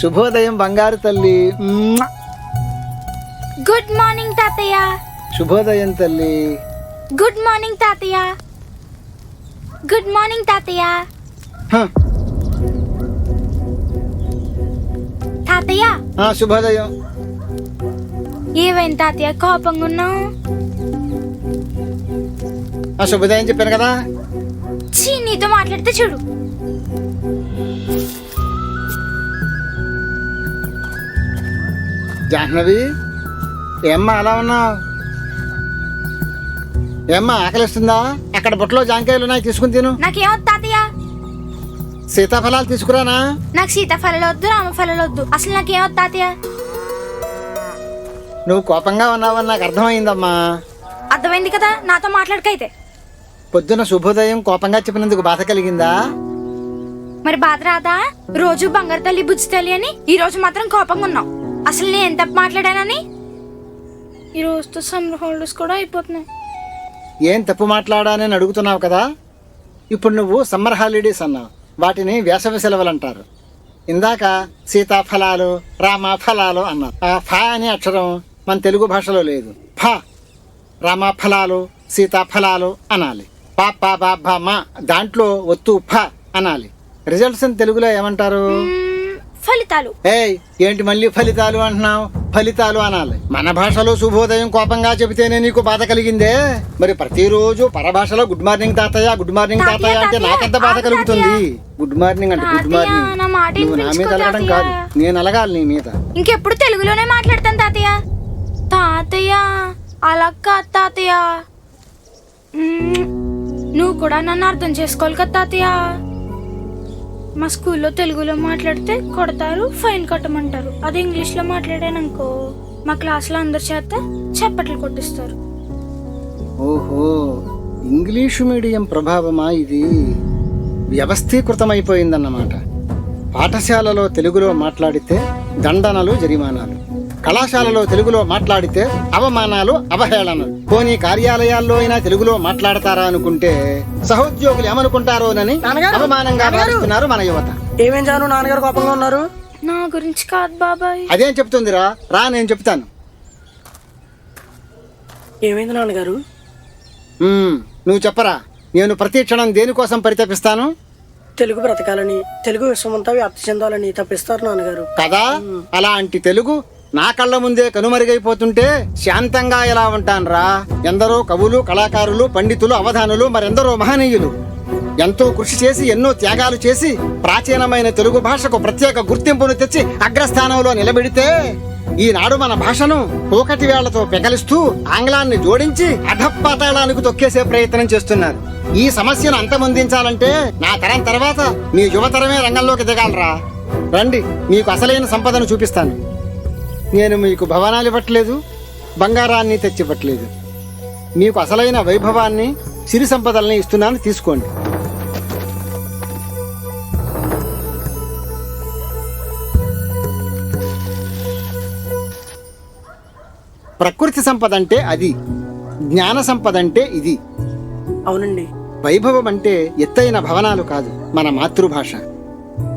శుభోదయం బంగారు తల్లి. గుడ్ మార్నింగ్ తాతయ్య శుభోదయం తల్లి. గుడ్ మార్నింగ్ తాతయ్య గుడ్ మార్నింగ్ తాతయ్య. తాతయ్య ఆ, శుభోదయం. ఏమైంది తాతయ్య కోపంగా ఉన్నావు ఆ శుభోదయం చెప్పాను కదా. చీ నీతో మాట్లాడితే చూడు. జాహ్నవి ఏమ్మా అలా ఉన్నావు? ఏమ్మా ఆకలిస్తుందా? అక్కడ బుట్టలో జాంకాయలు ఉన్నాయి తీసుకుని తిను. నాకేమొద్దు తాతయ్య. సీతాఫలాలు తీసుకురానా? నాకు సీతాఫలాలు వద్దు రామఫలాలు వద్దు. అసలు నాకేమొద్దు తాతయ్య. నువ్వు కోపంగా ఉన్నావని నాకు అర్థమైందమ్మా. అర్థమైంది కదా నాతో మాట్లాడకైతే. పొద్దున శుభోదయం కోపంగా చెప్పినందుకు బాధ కలిగిందా? మరి బాధ రాదా? రోజు బంగారు తల్లి బుజ్జి తల్లి అని ఈ రోజు మాత్రం కోపంగా ఉన్నావు. అసలు నేను ఎంత మాట్లాడానని? ఈ రోజుతో సమ్మర్ హాలిడేస్ కూడా అయిపోతున్నాయి. ఏం తప్పు మాట్లాడానని అడుగుతున్నావు కదా? ఇప్పుడు నువ్వు సమ్మర్ హాలిడేస్ అన్నావు వాటిని వేసవి సెలవులు అంటారు ఇందాక సీతాఫలాలు రామఫలాలు అన్నారు. ఆ ఫ అనే అక్షరం మన తెలుగు భాషలో లేదు. ఫ రామఫలాలు సీతాఫలాలు అనాలి. పా పా బా భా మా దాంట్లో ఒత్తు ఫ అనాలి. రిజల్ట్స్ అని తెలుగులో ఏమంటారు? ఫలితాలు. ఏయ్ ఏంటి మళ్ళీ ఫలితాలు అంటున్నావు? ఫలితాలు అనాలి. మన భాషలో శుభోదయం కోపంగా చెబితేనే నీకు బాధ కలిగిందే. మరి ప్రతిరోజు పరభాషలో గుడ్ మార్నింగ్ తాతయ్య గుడ్ మార్నింగ్ తాతయ్య, అంటే నాకెంత బాధ కలుగుతుంది? గుడ్ మార్నింగ్ అంటే గుడ్ మార్నింగ్ నువ్వు నా మీద అలగడం కాదు. నేను అలగాలి నీ మీద. ఇంకెప్పుడు తెలుగులోనే మాట్లాడతాను తాతయ్య. తాతయ్య అలా కాదు తాతయ్య. నువ్వు కూడా నన్ను అర్థం చేసుకోవాలి కదా తాతయ్య. మా స్కూల్లో తెలుగులో మాట్లాడితే కొడతారు ఫైన్ కట్టమంటారు. అదే ఇంగ్లీష్లో మాట్లాడాననుకో మా క్లాస్లో అందరి చేత చప్పట్లు కొట్టిస్తారు. ఓహో ఇంగ్లీషు మీడియం ప్రభావమా ఇది? వ్యవస్థీకృతమైపోయిందన్నమాట. పాఠశాలలో తెలుగులో మాట్లాడితే దండనలు జరిమానాలు. కళాశాలలో తెలుగులో మాట్లాడితే అవమానాలు అవహేళనలు. పోనీ కార్యాలయాల్లో అయినా తెలుగులో మాట్లాడతారా అనుకుంటే సహోద్యోగులు ఏమనుకుంటారోనని అవమానంగా. భావిస్తున్నారు మన యువత. ఏమేం జాను నాన్నగారు కోపంగా ఉన్నారు? నా గురించి కాదు బాబాయ్. అదేం చెప్తుందిరా? రా నేను చెప్తాను. ఏమైంది నాన్నగారు? నువ్వు చెప్పరా? నేను ప్రతి క్షణం దేనికోసం పరితపిస్తాను? తెలుగు బ్రతకాలని తెలుగు విశ్వమంతా వ్యాప్తి చెందాలని తప్పిస్తారు నాన్నగారు. కదా? అలాంటి తెలుగు నా కళ్ళ ముందే కనుమరుగైపోతుంటే శాంతంగా ఎలా ఉంటాన్రా? ఎందరో కవులు కళాకారులు పండితులు అవధానులు మరెందరో మహనీయులు. ఎంతో కృషి చేసి ఎన్నో త్యాగాలు చేసి ప్రాచీనమైన తెలుగు భాషకు ప్రత్యేక గుర్తింపును తెచ్చి అగ్రస్థానంలో నిలబెడితే ఈనాడు మన భాషను పోకటి వేళ్ళతో పెకలిస్తూ ఆంగ్లాన్ని జోడించి అధపాతాళానికి తొక్కేసే ప్రయత్నం చేస్తున్నారు. ఈ సమస్యను అంతమొందించాలంటే నా తరం తర్వాత మీ యువతరమే రంగంలోకి దిగాలరా. రండి మీకు అసలైన సంపదను చూపిస్తాను. నేను మీకు భవనాలు ఇవ్వట్లేదు బంగారాన్ని తెచ్చివ్వట్లేదు. మీకు అసలైన వైభవాన్ని సిరి సంపదల్ని ఇస్తున్నాను తీసుకోండి. ప్రకృతి సంపద అంటే అది జ్ఞాన సంపద అంటే ఇది. అవునండి. వైభవం అంటే ఎత్తైన భవనాలు కాదు మన మాతృభాష.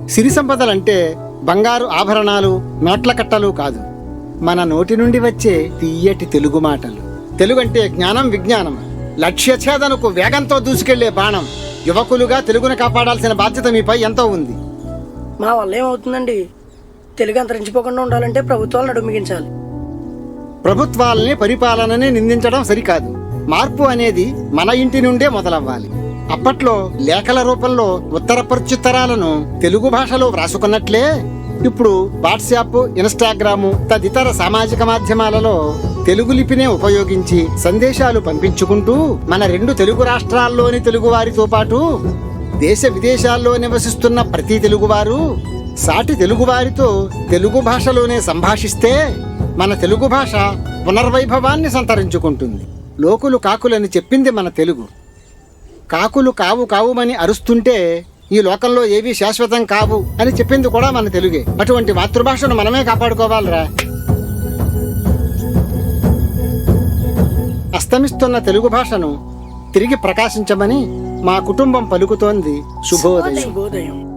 సిరి సంపదలంటే బంగారు ఆభరణాలు నోట్ల కట్టలు కాదు. మన నోటి నుండి వచ్చే తీయటి తెలుగు మాటలు. తెలుగు అంటే జ్ఞానం విజ్ఞానం. లక్ష్యఛేదనకు వేగంతో దూసుకెళ్ళే బాణం. యువకులుగా తెలుగును కాపాడాల్సిన బాధ్యత మీపై ఎంతో ఉంది. మా వల్ల ఏమవుతుందండి? తెలుగు అంతరించిపోకుండా ఉండాలంటే ప్రభుత్వాలు నడుమిగించాలి ప్రభుత్వాలని పరిపాలనని నిందించడం సరికాదు. మార్పు అనేది మన ఇంటి నుండే మొదలవ్వాలి. అప్పట్లో లేఖల రూపంలో ఉత్తర ప్రత్యుత్తరాలను తెలుగు భాషలో వ్రాసుకున్నట్లే ఇప్పుడు వాట్సాప్ ఇన్స్టాగ్రాము తదితర సామాజిక మాధ్యమాలలో తెలుగు లిపినే ఉపయోగించి సందేశాలు పంపించుకుంటూ మన రెండు తెలుగు రాష్ట్రాల్లోని తెలుగువారితో పాటు దేశ విదేశాల్లో నివసిస్తున్న ప్రతి తెలుగువారు సాటి తెలుగువారితో తెలుగు భాషలోనే సంభాషిస్తే మన తెలుగు భాష పునర్వైభవాన్ని సంతరించుకుంటుంది. లోకులు కాకులని చెప్పింది మన తెలుగు. కాకులు కావు కావుమని అరుస్తుంటే ఈ లోకంలో ఏవి శాశ్వతం కావు అని చెప్పింది కూడా మన తెలుగే. అటువంటి మాతృభాషను మనమే కాపాడుకోవాలిరా. అస్తమిస్తున్న తెలుగు భాషను తిరిగి ప్రకాశించమని మా కుటుంబం పలుకుతోంది. శుభోదయం. శుభోదయం.